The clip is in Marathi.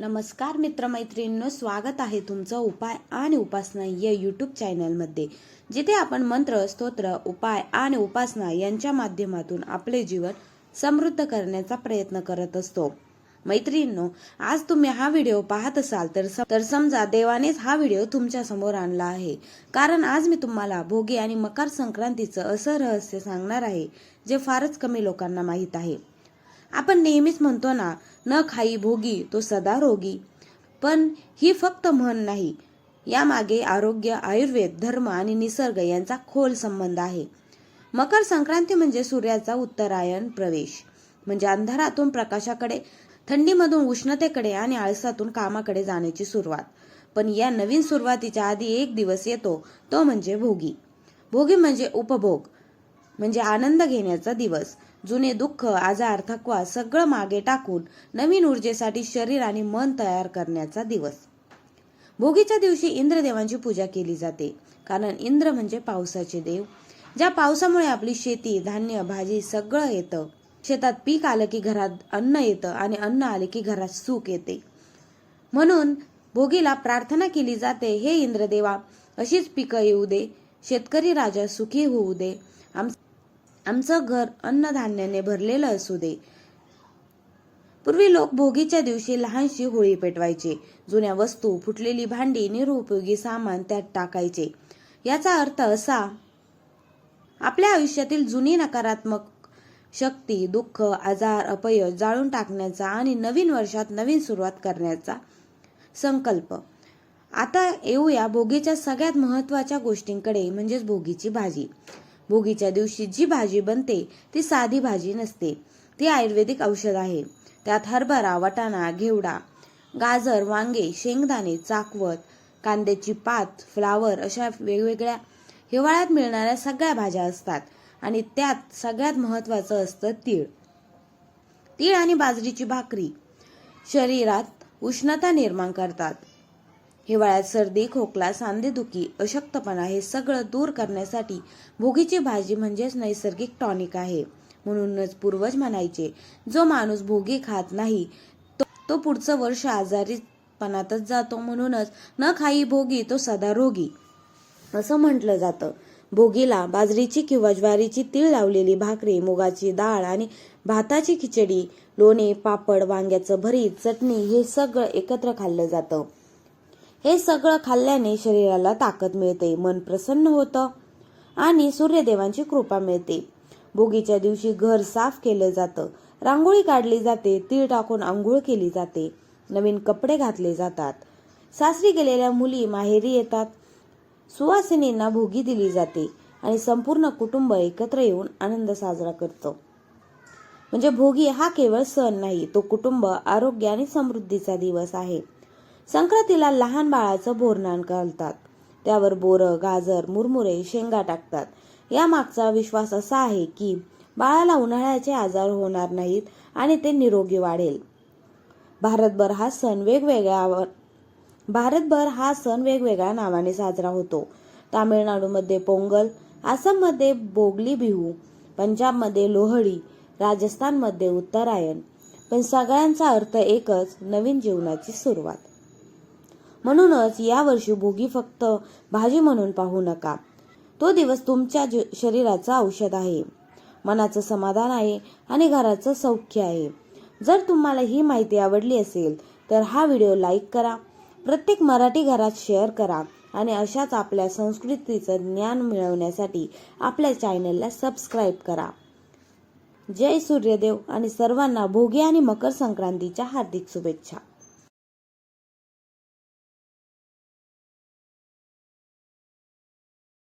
नमस्कार मित्रमैत्रिणींनो स्वागत आहे तुमचं उपाय आणि उपासना या यूट्यूब चॅनलमध्ये जिथे आपण मंत्र स्तोत्र उपाय आणि उपासना यांच्या माध्यमातून आपले जीवन समृद्ध करण्याचा प्रयत्न करत असतो. मैत्रिणींनो आज तुम्ही हा व्हिडिओ पाहत असाल तर सम- तर समजा देवानेच हा व्हिडिओ तुमच्यासमोर आणला आहे. कारण आज मी तुम्हाला भोगी आणि मकर संक्रांतीचं असं रहस्य सांगणार आहे जे फारच कमी लोकांना माहीत आहे. आपण नेहमीच म्हणतो ना न खाई भोगी तो सदा रोगी. पण ही फक्त म्हण नाही. यामागे आरोग्य आयुर्वेद धर्म आणि निसर्ग यांचा खोल संबंध आहे. मकर संक्रांती म्हणजे सूर्याचा उत्तरायण प्रवेश. म्हणजे अंधारातून प्रकाशाकडे थंडीमधून उष्णतेकडे आणि आळसातून कामाकडे जाण्याची सुरुवात. पण या नवीन सुरुवातीच्या आधी एक दिवस येतो तो म्हणजे भोगी. भोगी म्हणजे उपभोग म्हणजे आनंद घेण्याचा दिवस. जुने दुःख आजार थकवा सगळं मागे टाकून नवीन ऊर्जेसाठी शरीर आणि मन तयार करण्याचा दिवस. भोगीच्या दिवशी इंद्रदेवांची पूजा केली जाते. कारण इंद्र म्हणजे पावसाचे देव. ज्या पावसामुळे आपली शेती धान्य भाजी सगळं येतं. शेतात पीक आलं की घरात अन्न येतं आणि अन्न आले की घरात सुख येते. म्हणून भोगीला प्रार्थना केली जाते हे इंद्रदेवा अशीच पिकं येऊ दे. शेतकरी राजा सुखी होऊ दे. आम आमचं घर अन्नधान्याने भरलेलं असू दे. पूर्वी लोक भोगीच्या दिवशी लहानशी होळी पेटवायचे. जुन्या वस्तू फुटलेली भांडी निरुपयोगी सामान त्यात टाकायचे. याचा अर्थ असा आपल्या आयुष्यातील जुनी नकारात्मक शक्ती दुःख आजार अपयश जाळून टाकण्याचा आणि नवीन वर्षात नवीन सुरुवात करण्याचा संकल्प. आता येऊया भोगीच्या सगळ्यात महत्त्वाच्या गोष्टींकडे म्हणजेच भोगीची भाजी. भोगीच्या दिवशी जी भाजी बनते ती साधी भाजी नसते. ती आयुर्वेदिक औषध आहे. त्यात हरभरा वाटाणा घेवडा गाजर वांगे शेंगदाणे चाकवत कांद्याची पात फ्लावर अशा वेगवेगळ्या हिवाळ्यात मिळणाऱ्या सगळ्या भाज्या असतात आणि त्यात सगळ्यात महत्वाचं असतं तीळ. तीळ आणि बाजरीची भाकरी शरीरात उष्णता निर्माण करतात. हिवाळ्यात सर्दी खोकला सांधेदुखी अशक्तपणा हे सगळं दूर करण्यासाठी भोगीची भाजी म्हणजेच नैसर्गिक टॉनिक आहे. म्हणूनच पूर्वज म्हणायचे जो माणूस भोगी खात नाही तो तो पुढचं वर्ष आजारीपणातच जातो. म्हणूनच न खाई भोगी तो सदा रोगी. असं म्हटलं जातं. भोगीला बाजरीची किंवा ज्वारीची तीळ लावलेली भाकरी मुगाची डाळ आणि भाताची खिचडी लोणे पापड वांग्याचं भरीत चटणी हे सगळं एकत्र खाल्लं जातं. हे सगळं खाल्ल्याने शरीराला ताकद मिळते मन प्रसन्न होतं आणि सूर्यदेवांची कृपा मिळते. भोगीच्या दिवशी घर साफ केलं जातं. रांगोळी काढली जाते तीळ टाकून आंघोळ केली जाते. नवीन कपडे घातले जातात. सासरी गेलेल्या मुली माहेरी येतात. सुवासिनींना भोगी दिली जाते आणि संपूर्ण कुटुंब एकत्र येऊन आनंद साजरा करतो. म्हणजे भोगी हा केवळ सण नाही तो कुटुंब आरोग्य आणि समृद्धीचा दिवस आहे. संक्रांतीला लहान बाळाचं बोरनान घालतात. त्यावर बोरं गाजर मुरमुरे शेंगा टाकतात. या मागचा विश्वास असा आहे की बाळाला उन्हाळ्याचे आजार होणार नाहीत आणि ते निरोगी वाढेल. भारतभर हा सण वेगवेगळ्या भारतभर हा सण वेगवेगळ्या नावाने साजरा होतो. तामिळनाडूमध्ये पोंगल आसाममध्ये बोगली बिहू पंजाबमध्ये लोहडी राजस्थानमध्ये उत्तरायण. पण सगळ्यांचा अर्थ एकच नवीन जीवनाची सुरुवात. म्हणूनच यावर्षी भोगी फक्त भाजी म्हणून पाहू नका. तो दिवस तुमच्या ज- शरीराचं औषध आहे. मनाचं समाधान आहे आणि घराचं सौख्य आहे. जर तुम्हाला ही माहिती आवडली असेल तर हा व्हिडिओ लाईक करा. प्रत्येक मराठी घरात शेअर करा आणि अशाच आपल्या संस्कृतीचं ज्ञान मिळवण्यासाठी आपल्या चॅनलला सबस्क्राईब करा. जय सूर्यदेव आणि सर्वांना भोगी आणि मकर संक्रांतीच्या हार्दिक शुभेच्छा.